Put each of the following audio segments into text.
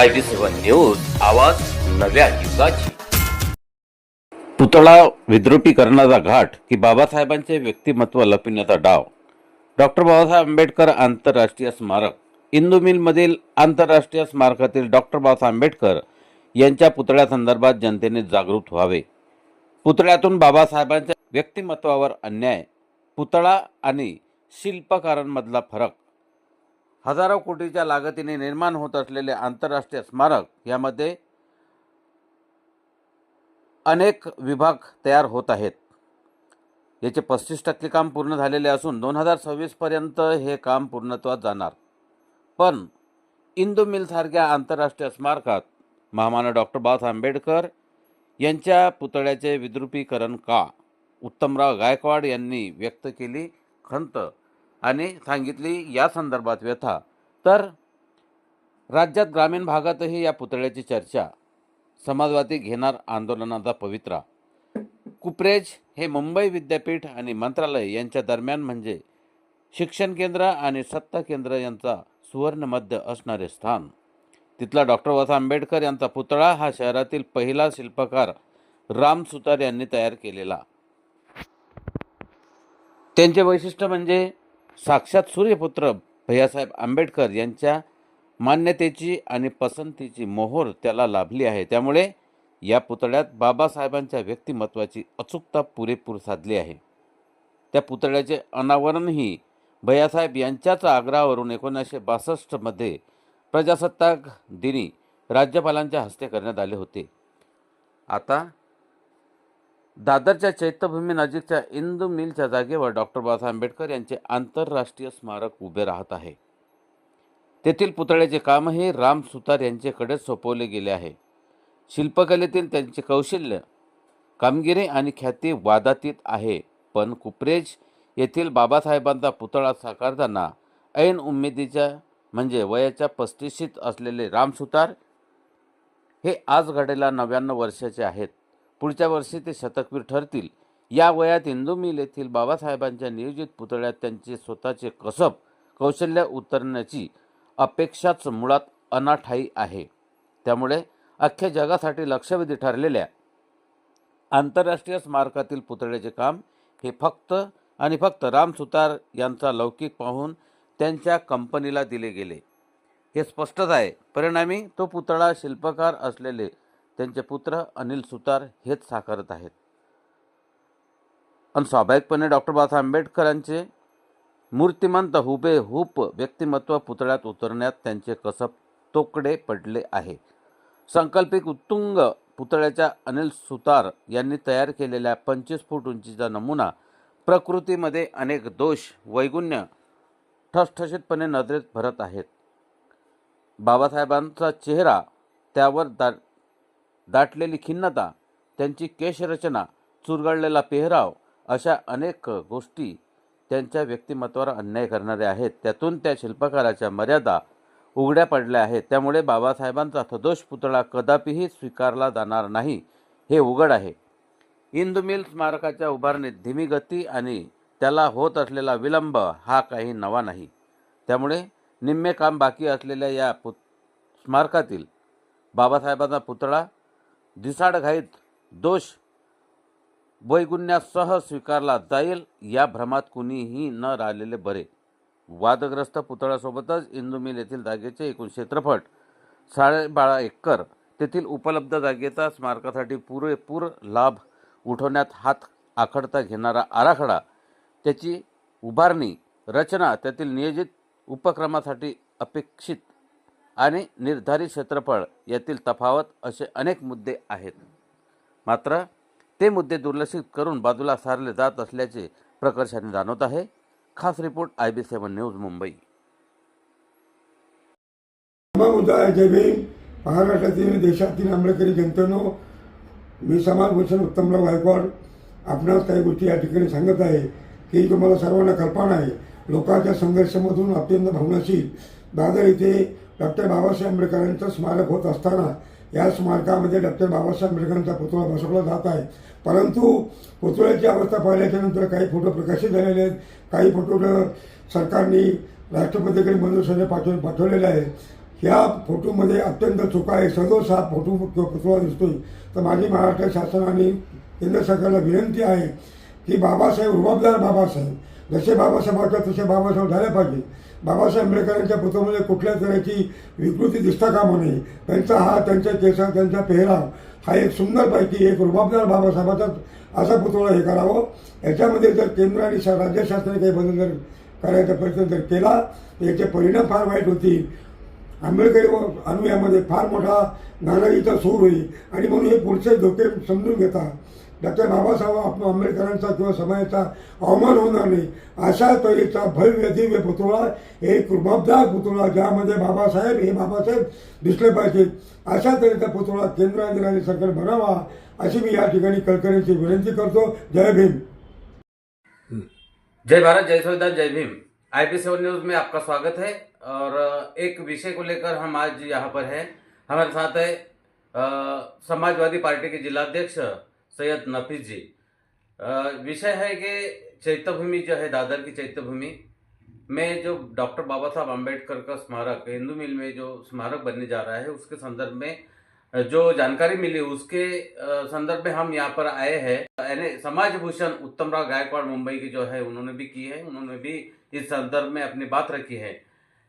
I B seven news आवाज नव्या युगाची. पुतळा विद्रुपीकरणाचा घाट की बाबासाहेबांचे व्यक्तिमत्व लपविण्याचा डाव. डॉक्टर बाबासाहेब आंबेडकर आंतरराष्ट्रीय स्मारक. इंदू मिलमधील आंतरराष्ट्रीय स्मारकातील डॉक्टर बाबासाहेब आंबेडकर यांच्या पुतळ्यासंदर्भात जनतेने जागृत व्हावे. पुतळ्यातून बाबासाहेबांच्या व्यक्तिमत्वावर अन्याय पुतळा आणि शिल्पकारांमधला फरक हजारो कोटीच्या लागतीने निर्माण होत असलेले आंतरराष्ट्रीय स्मारक यामध्ये अनेक विभाग तयार होत आहेत. याचे पस्तीस टक्के काम पूर्ण झालेले असून दोन हजार सव्वीसपर्यंत हे काम पूर्णत्वात जाणार. पण इंदू मिलसारख्या आंतरराष्ट्रीय स्मारकात महामानव डॉक्टर बाबासाहेब आंबेडकर यांच्या पुतळ्याचे विद्रुपीकरण का? उत्तमराव गायकवाड यांनी व्यक्त केली खंत. आणि सांगितली या संदर्भात व्यथा. तर राज्यात ग्रामीण भागातही या पुतळ्याची चर्चा. समाजवादी घेणार आंदोलनाचा पवित्रा. कुपरेज हे मुंबई विद्यापीठ आणि मंत्रालय यांच्या दरम्यान म्हणजे शिक्षण केंद्र आणि सत्ता केंद्र यांचा सुवर्णमध्य असणारे स्थान. तिथला डॉक्टर बाबासाहेब आंबेडकर यांचा पुतळा हा शहरातील पहिला शिल्पकार राम सुतार यांनी तयार केलेला. त्यांचे वैशिष्ट्य म्हणजे साक्षात सूर्यपुत्र भैयासाहेब आंबेडकर यांच्या मान्यतेची आणि पसंतीची मोहोर त्याला लाभली आहे. त्यामुळे या पुतळ्यात बाबासाहेबांच्या व्यक्तिमत्वाची अचूकता पुरेपूर साधली आहे. त्या पुतळ्याचे अनावरणही भैयासाहेब यांच्याच आग्रहावरून एकोणीसशे बासष्टमध्ये प्रजासत्ताक दिनी राज्यपालांच्या हस्ते करण्यात आले होते. आता दादरच्या चैत्यभूमी नजीकच्या इंदू मिलच्या जागेवर डॉक्टर बाबासाहेब आंबेडकर यांचे आंतरराष्ट्रीय स्मारक उभे राहत आहे. तेथील पुतळ्याचे कामही राम सुतार यांच्याकडे सोपवले गेले आहे. शिल्पकलेतील त्यांचे कौशल्य कामगिरी आणि ख्याती वादातीत आहे पण कुपरेज येथील बाबासाहेबांचा पुतळा साकारताना ऐन उमेदीच्या म्हणजे वयाच्या पस्तीशीत असलेले राम सुतार हे आज घडेला नव्याण्णव वर्षाचे आहेत. पुढच्या वर्षी ते शतकवीर ठरतील. या वयात इंदुमिल येथील बाबासाहेबांच्या नियोजित पुतळ्यात त्यांचे स्वतःचे कसब कौशल्य उतरण्याची अपेक्षाच मुळात अनाठाई आहे. त्यामुळे अख्ख्या जगासाठी लक्षवेधी ठरलेल्या आंतरराष्ट्रीय स्मारकातील पुतळ्याचे काम हे फक्त आणि फक्त राम सुतार यांचा लौकिक पाहून त्यांच्या कंपनीला दिले गेले. हे स्पष्टच आहे. परिणामी तो पुतळा शिल्पकार असलेले त्यांचे पुत्र अनिल सुतार हेच साकारत आहेत. आणि स्वाभाविकपणे डॉक्टर बाबासाहेब आंबेडकरांचे मूर्तिमंत हुबेहूब व्यक्तिमत्व पुतळ्यात उतरण्यात त्यांचे कसब तोकडे पडले आहे. संकल्पिक उत्तुंग पुतळ्याच्या अनिल सुतार यांनी तयार केलेल्या पंचवीस फूट उंचीचा नमुना प्रकृतीमध्ये अनेक दोष वैगुण्य ठसठशीतपणे नजरेत भरत आहेत. बाबासाहेबांचा चेहरा त्यावर दा दाटलेली खिन्नता त्यांची केशरचना चुरगळलेला पेहराव अशा अनेक गोष्टी त्यांच्या व्यक्तिमत्वावर अन्याय करणारे आहेत. त्यातून त्या शिल्पकाराच्या मर्यादा उघड्या पडल्या आहेत. त्यामुळे बाबासाहेबांचा सदोष पुतळा कदापिही स्वीकारला जाणार नाही. हे उघड आहे. इंदुमिल स्मारकाच्या उभारणीत धीमी गती आणि त्याला होत असलेला विलंब हा काही नवा नाही. त्यामुळे निम्मे काम बाकी असलेल्या या पु स्मारकातील बाबासाहेबांचा पुतळा दिसाडघाईत दोष वैगुण्यासह स्वीकारला जाईल या भ्रमात कुणीही न राहिलेले बरे. वादग्रस्त पुतळ्यासोबतच इंदुमिल येथील जागेचे एकूण क्षेत्रफळ साडेबारा एकर. तेथील उपलब्ध जागेचा स्मारकासाठी पुरेपूर लाभ उठवण्यात हात आखडता घेणारा आराखडा त्याची उभारणी रचना त्यातील नियोजित उपक्रमासाठी अपेक्षित आणि निर्धारित क्षेत्रफळ यातील तफावत असे अनेक मुद्दे आहेत. मात्र ते मुद्दे दुर्लक्षित करून बाजूला सारले जात असल्याचे प्रकर्षाने जाणवत आहे. खास report I B seven news Mumbai. महाराष्ट्रातील देशातील आंबेडकरी जनतेनो मी समाजभूषण उत्तमराव गायकवाड आपणास काही गोष्टी या ठिकाणी सांगत आहे की तुम्हाला सर्वांना कल्पना आहे. लोकांच्या संघर्षामधून अत्यंत भावनाशील दादर इथे डॉक्टर बाबासाहेब आंबेडकरांचं स्मारक होत असताना या स्मारकामध्ये डॉक्टर बाबासाहेब आंबेडकरांचा पुतळा बसवला जात आहे. परंतु पुतळ्याची अवस्था पाहिल्याच्या नंतर काही फोटो प्रकाशित झालेले आहेत. काही फोटो सरकारने राष्ट्रपतीकडे मंजुरीसाठी पाठव पाठवलेले आहेत. ह्या फोटोमध्ये अत्यंत चुका आहे. सदोष हा फोटो किंवा पुतळा दिसतोय. तर माझी महाराष्ट्र शासन आणि केंद्र सरकारला विनंती आहे की बाबासाहेब रुबाबदार बाबासाहेब जसे बाबासाहेब वाटतात तसे बाबासाहेब झाले पाहिजे. बाबासाहेब आंबेडकरांच्या पुतळ्यामध्ये कुठल्या तऱ्हेची विकृती दिसता कामा नये. त्यांचा हा त्यांच्या केसा त्यांचा पेहराव हा एक सुंदरपैकी एक रुबाबदार बाबासाहेबाचाच असा पुतळा हे करावं. याच्यामध्ये जर केंद्र आणि राज्य शासनाने काही बदल जर करायचा प्रयत्न जर केला तर याचे परिणाम फार वाईट होतील. आंबेडकरी अनुयामध्ये फार मोठा नाराजीचा सूर होईल. आणि म्हणून हे पुढचे धोके समजून घेता. डॉक्टर बाबासाहेब आंबेडकरांचा किंवा समाजाचा अवमान होणार नाही. अशा तऱ्हेचा भव्य दिव्य पुतळा एक रुबाबदार पुतळा ज्यामध्ये बाबासाहेब हे बाबासाहेब दिसले पाहिजेत अशा तऱ्हेचा पुतळा केंद्र आणि सरकार बनावा अशी मी या ठिकाणी कळकळीची विनंती करतो. जय भीम. जय भारत जय संविधान जय भीम. आईपी सेवन न्यूज में आपका स्वागत है। और एक विषय को लेकर हम आज यहाँ पर हैं। हमारे साथ है समाजवादी पार्टी के जिलाध्यक्ष सैयद नफीस जी। विषय है कि चैत्यभूमि जो है, दादर की चैत्यभूमि में जो डॉक्टर बाबा साहब अंबेडकर का स्मारक, हिंदू मिल में जो स्मारक बनने जा रहा है, उसके संदर्भ में जो जानकारी मिली, उसके संदर्भ में हम यहाँ पर आए हैं। समाज भूषण उत्तम राव गायकवाड़ मुंबई की जो है, उन्होंने भी की है, उन्होंने भी इस संदर्भ में अपनी बात रखी है।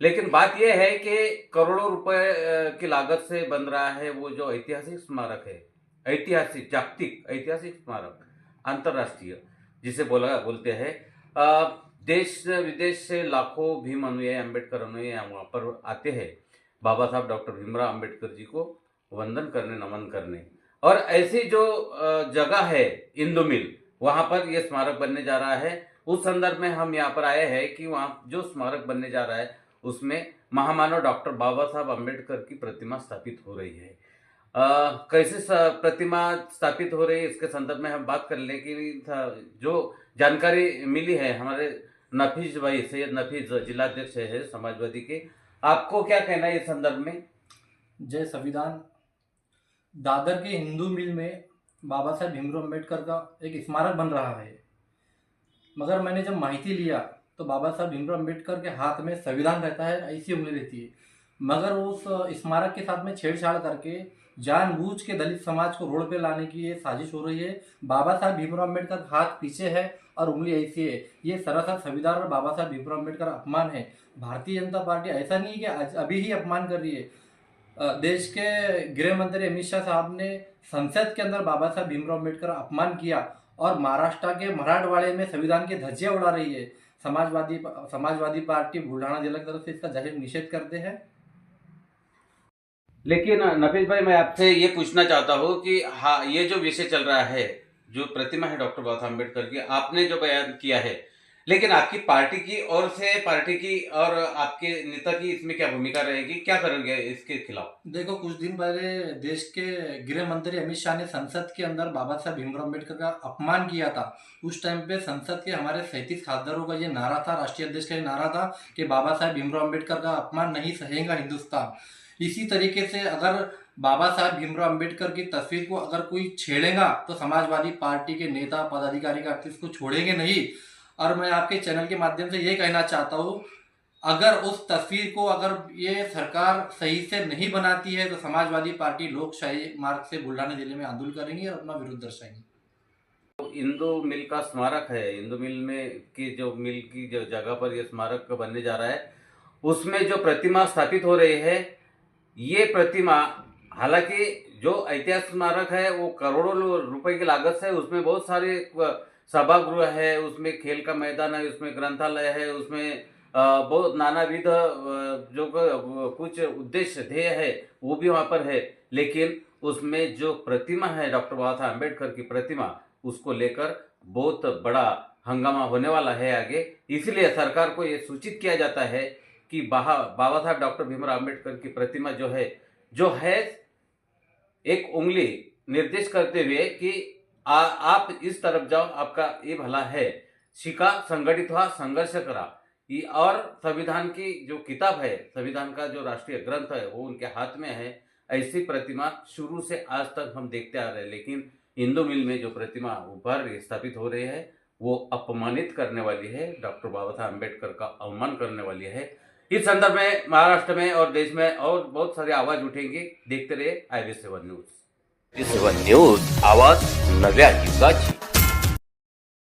लेकिन बात यह है कि करोड़ों रुपए की लागत से बन रहा है वो जो ऐतिहासिक स्मारक है। ऐतिहासिक, जागतिक, ऐतिहासिक स्मारक, अंतर्राष्ट्रीय, जिसे बोला, बोलते हैं। देश विदेश से लाखों भीम अनुयायी अंबेडकर अनुयायी वहाँ पर आते हैं। बाबा साहब डॉक्टर भीमराव अंबेडकर जी को वंदन करने, नमन करने। और ऐसी जो जगह है इंदु मिल वहाँ पर ये स्मारक बनने जा रहा है। उस संदर्भ में हम यहाँ पर आए हैं कि वहाँ जो स्मारक बनने जा रहा है, उसमें महामानव डॉक्टर बाबा साहब अंबेडकर की प्रतिमा स्थापित हो रही है। कैसे प्रतिमा स्थापित हो रही है, इसके संदर्भ में हम बात कर लें कि जो जानकारी मिली है हमारे नफीज भाई, सैयद नफीज जिलाध्यक्ष है समाजवादी के, आपको क्या कहना है इस संदर्भ में? जय संविधान। दादर के हिंदू मिल में बाबा साहेब भीमराव अंबेडकर का एक स्मारक बन रहा है। मगर मैंने जब माहिती लिया तो बाबा साहब भीमराव अंबेडकर के हाथ में संविधान रहता है, ऐसी उंगली रहती है। मगर उस स्मारक के साथ में छेड़छाड़ करके जानबूझ के दलित समाज को रोड पे लाने की ये साजिश हो रही है। बाबा साहब भीमराव अंबेडकर हाथ पीछे है और उंगली ऐसी है। ये सरासर संविधान और बाबा साहब भीमराव अंबेडकर अपमान है। भारतीय जनता पार्टी ऐसा नहीं है कि अभी ही अपमान कर रही है। देश के गृह मंत्री अमित शाह साहब ने संसद के अंदर बाबा साहब भीमराव अंबेडकर अपमान किया और महाराष्ट्र के मराठवाड़े में संविधान की धज्जियाँ उड़ा रही है। समाजवादी समाजवादी पार्टी बुल्ढाना जिला की तरफ़ से इसका ज़ाहिर निषेध करते हैं। लेकिन नफीस भाई, मैं आपसे ये पूछना चाहता हूँ कि हाँ ये जो विषय चल रहा है, जो प्रतिमा है डॉक्टर बाबा अंबेडकर की, आपने जो बयान किया है, लेकिन आपकी पार्टी की और से, पार्टी की और आपके नेता की इसमें क्या भूमिका रहेगी, क्या करोगे इसके खिलाफ? देखो, कुछ दिन पहले देश के गृह मंत्री अमित शाह ने संसद के अंदर बाबा साहब भीमराव अंबेडकर का अपमान किया था। उस टाइम पे संसद के हमारे सैंतीस खासदारों का ये नारा था, राष्ट्रीय अध्यक्ष का ये नारा था कि बाबा साहब भीमराव अंबेडकर का अपमान नहीं सहेगा हिंदुस्तान। इसी तरीके से अगर बाबा साहब भीमराव अंबेडकर की तस्वीर को अगर कोई छेड़ेगा तो समाजवादी पार्टी के नेता, पदाधिकारी का इसको छोड़ेंगे नहीं। और मैं आपके चैनल के माध्यम से ये कहना चाहता हूँ, अगर उस तस्वीर को अगर ये सरकार सही से नहीं बनाती है तो समाजवादी पार्टी लोकशाही मार्ग से बुल्ढाना ज़िले में आंदोलन करेंगी और अपना विरोध दर्शाएँगी। इंदू मिल का स्मारक है। इंदू मिल में की जो मिल की जो जगह पर यह स्मारक बनने जा रहा है, उसमें जो प्रतिमा स्थापित हो रही है ये प्रतिमा, हालाँकि जो ऐतिहासिक स्मारक है, वो करोड़ों रुपए की लागत से, उसमें बहुत सारे सभागृह है, उसमें खेल का मैदान है, उसमें ग्रंथालय है, उसमें बहुत नानाविध जो कुछ उद्देश्य, ध्येय है, वो भी वहाँ पर है। लेकिन उसमें जो प्रतिमा है, डॉक्टर बाबा साहब अंबेडकर की प्रतिमा, उसको लेकर बहुत बड़ा हंगामा होने वाला है आगे। इसलिए सरकार को ये सूचित किया जाता है कि बाबा साहब डॉक्टर भीमराव अंबेडकर की प्रतिमा जो है जो है एक उंगली निर्देश करते हुए कि आ, आप इस तरफ़ जाओ आपका ये भला है। शिका संगठित हुआ संघर्ष करा। ये और संविधान की जो किताब है संविधान का जो राष्ट्रीय ग्रंथ है वो उनके हाथ में है। ऐसी प्रतिमा शुरू से आज तक हम देखते आ रहे हैं लेकिन हिंदू मिल में जो प्रतिमा उभर स्थापित हो रही है वो अपमानित करने वाली है। डॉक्टर बाबा साहब अंबेडकर का अवमान करने वाली है। इस संदर्भ में महाराष्ट्र में और देश में और बहुत सारे आवाज उठेंगे। देखते रहे I seven news. Seven news आवाज नव्या युगाची।